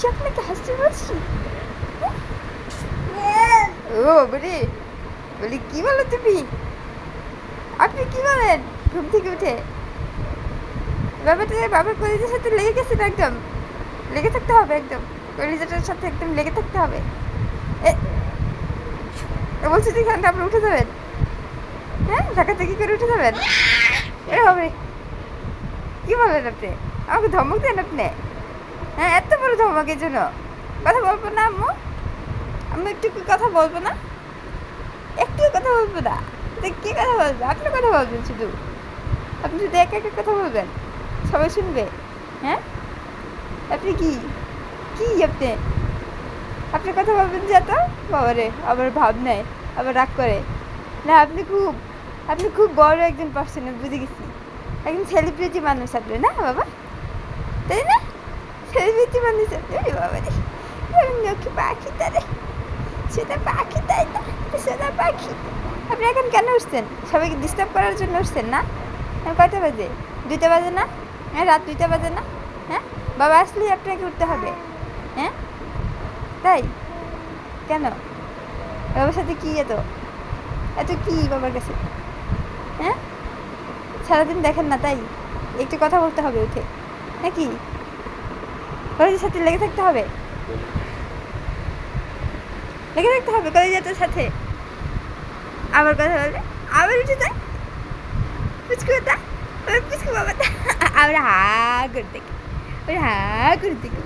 বেশি আপনাকে, হাসতে বলছি? ও, বলি বলি, কি বলো তুমি? আপনি কি বলেন? ঘুম থেকে উঠে। ব্যাপারটা বাবার কলিজার সাথে লেগে গেছে না একদম। লেগে থাকতে হবে একদম। কলিজাটার সাথে একদম লেগে থাকতে হবে। এ বলছি তুই এখানটা আপনি উঠে যাবেন। হ্যাঁ ঢাকা থেকে করে উঠে যাবেন। এ হবে। কি বলেন আপনি? আমাকে ধমক দেন আপনি। হ্যাঁ এত বড় ধমকের জন্য। কথা বলব না, আম্মু? আমি একটু কথা বলব না? একটু কথা বলব না। কি কথা বলব? আপনি কথা বলবেন শুধু। আপনি শুধু একা একা কথা বলবেন? সবাই শুনবে? হ্যাঁ? আপনি কি? কি আপনি? আপনি কথা বলবেন যে এত? বাবারে, আবার ভাব নেয়, আবার রাগ করে। না, আপনি খুব আপনি খুব বড় একজন পার্সন বুঝে গেছি। একজন সেলিব্রিটি মানুষ আপনি, না, বাবা? তাই না? সেলিব্রিটি মানুষ আপনি ওরে বাবা রে নখি পাখি তারে সেটা পাখি তাই না? সেটা পাখি আপনি এখন কেন উঠছেন সবাইকে ডিস্টার্ব করার জন্য উঠছেন না কয়টা বাজে দুইটা বাজে না? হ্যাঁ রাত দুইটা বাজে না হ্যাঁ বাবা আসলেই আপনাকে উঠতে হবে। হ্যাঁ তাই কেন বাবার সাথে কি এত? এত কি বাবার কাছে? হ্যাঁ? সারাদিন দেখেন না তাই? একটু কথা বলতে হবে উঠে নাকি? কলেজের সাথে লেগে থাকতে হবে? লেগে থাকতে হবে কলেজের সাথে? আবার কথা বলবে? আবার উঠে যায়? পুচকু তা পুচকু বাবা। তা আমরা হা করে দেখি। ওরা হা করে দেখি।